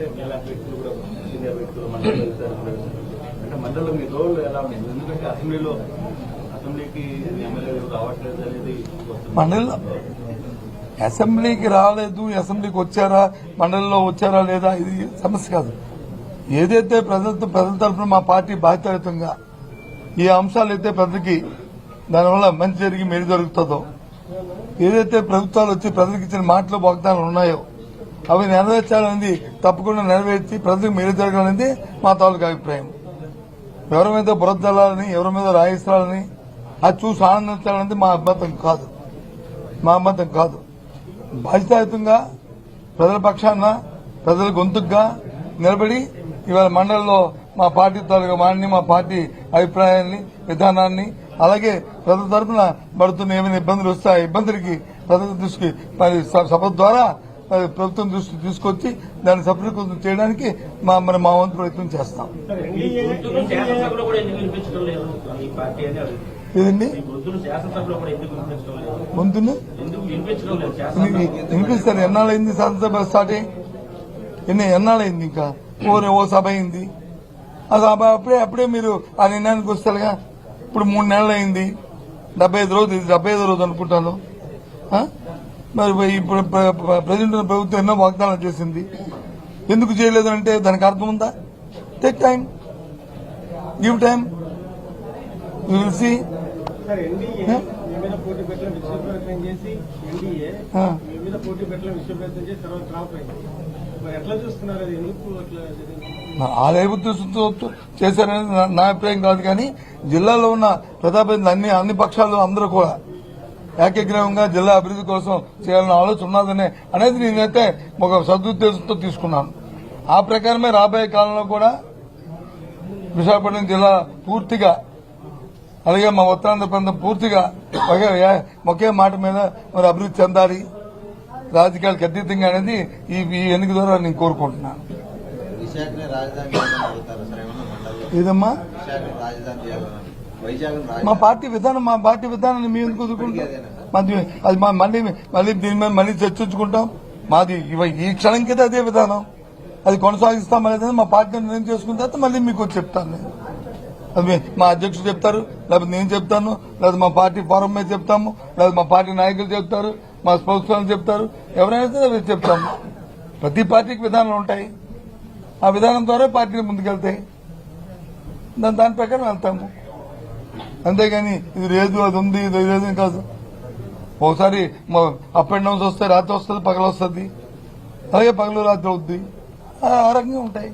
అంటే మీలాంటి వ్యక్తులు కూడా సీనియర్ వ్యక్తులు మండలి అంటే మండలిలో మీ రోల్ ఎలా ఉంది ఎందుకంటే అసెంబ్లీలో అసెంబ్లీకి ఎమ్మెల్యే రావట్లేదు అనేది మండలిలో అసెంబ్లీకి రాలేదు అసెంబ్లీకి వచ్చారా మండలిలో వచ్చారా లేదా ఇది సమస్య కాదు. ఏదైతే ప్రజల ప్రజల తరఫున మా పార్టీ బాధ్యతాయుతంగా ఈ అంశాలు అయితే ప్రజలకి దానివల్ల మంచి జరిగి మేలు జరుగుతుందో ఏదైతే ప్రభుత్వాలు వచ్చి ప్రజలకు ఇచ్చిన మాటలు వాగ్దానాలు ఉన్నాయో అవి నెరవేర్చాలనేది తప్పకుండా నెరవేర్చి ప్రజలకు మేలు జరగాలనేది మా తాలూకు అభిప్రాయం. ఎవరి మీద బురదల్లాలని ఎవరి మీద రాయిస్తాలని అది చూసి ఆనందించాలనేది మా అభ్యంతరం కాదు. మా అబద్ధం కాదు. బాధ్యతాయుతంగా ప్రజల పక్షాన ప్రజల గొంతుగా నిలబడి ఇవాళ మండలిలో మా పార్టీ తాలూకా వాడిని మా పార్టీ అభిప్రాయాన్ని విధానాన్ని అలాగే ప్రజల తరఫున పడుతున్న ఏమైనా ఇబ్బందులు వస్తే ఆ ఇబ్బందులకి ప్రజల దృష్టికి మరి స- సభ ద్వారా ప్రభుత్వం దృష్టికి తీసుకొచ్చి దాన్ని సఫలీకృతం చేయడానికి మా మరి మా వంతు ప్రయత్నం చేస్తాం. లేదు? ముందును వినిపిస్తారు ఎన్నాళ్ళైంది శాసనసభ స్టార్ట్ అయ్యి? ఎన్ని ఎన్నాళ్ళైంది ఇంకా? ఓ ఓ సభ అయింది. ఆ సభ అప్పుడే అప్పుడే మీరు ఆ నిర్ణయానికి వస్తారుగా? ఇప్పుడు మూడు నెలలు అయింది డెబ్బై ఐదు రోజు ఇది డెబ్బై ఐదు రోజు అనుకుంటాను? మరి ఇప్పుడు ప్ర- ప్ర- ప్రజెంట్ ప్రభుత్వం ఎన్నో వాగ్దానాలు చేసింది. ఎందుకు చేయలేదు అంటే దానికి అర్థం ఉందా? Take time give time will see sir N D మీద పోటీ పెట్టడం విశ్వ ప్రయత్నం చేసి ఎన్డీఏ మీ మీద పోటీ పెట్టడం విశ్వ ప్రయత్నం చేసి తర్వాత డ్రాప్ అయింది. మరి ఎట్లా చూస్తున్నారు? అది ఎందుకు అట్లా జరిగింది ఆలయ ఉద్దేశంతో చేశారని నా- నా అభిప్రాయం కాదు కానీ జిల్లాలో ఉన్న ప్రతాపేంద్ర అన్ని అన్ని పక్షాలు అందరూ కూడా ఏకగ్రీవంగా జిల్లా అభివృద్ధి కోసం చేయాలన్న ఆలోచన ఉన్నదనే అనేది నేనైతే ఒక సదుద్దేశంతో తీసుకున్నాను. ఆ ప్రకారమే రాబోయే కాలంలో కూడా విశాఖపట్నం జిల్లా పూర్తిగా అలాగే మా ఉత్తరాంధ్ర ప్రాంతం పూర్తిగా ఒకే మాట మీద మరి అభివృద్ధి చెందాలి. రాజకీయాలకు అతీతంగా అనేది ఈ ఈ ఎన్నిక ద్వారా నేను కోరుకుంటున్నాను. విశాఖని మా పార్టీ విధానం మా పార్టీ విధానాన్ని మేము మాది అది మా మళ్ళీ మళ్ళీ దీని మీద మళ్ళీ చర్చించుకుంటాం. మాది ఈ క్షణం కింద అదే విధానం. అది కొనసాగిస్తాం అనేది మా పార్టీ నిర్ణయం చేసుకున్న తర్వాత మళ్ళీ మీకు చెప్తాను నేను. అది మీ- అధ్యక్షుడు చెప్తారు లేకపోతే నేను చెప్తాను లేదా మా పార్టీ ఫోరం మీద చెప్తాము లేదా మా పార్టీ నాయకులు చెప్తారు మా స్పోక్స్ చెప్తారు. ఎవరైనా చెప్తాము. ప్రతి పార్టీకి విధానాలు ఉంటాయి. ఆ విధానం ద్వారా పార్టీలు ముందుకెళ్తాయి. దాని దాని ప్రకారం వెళ్తాము. అంతేగాని ఇది లేదు అది ఉంది ఇది లేదు కాదు. ఒకసారి అప్ అండ్ డౌన్స్ వస్తే రాత్రి వస్తుంది పగలు వస్తుంది అలాగే పగలు రాత్రి అవుద్ది. ఆ రకంగా ఉంటాయి.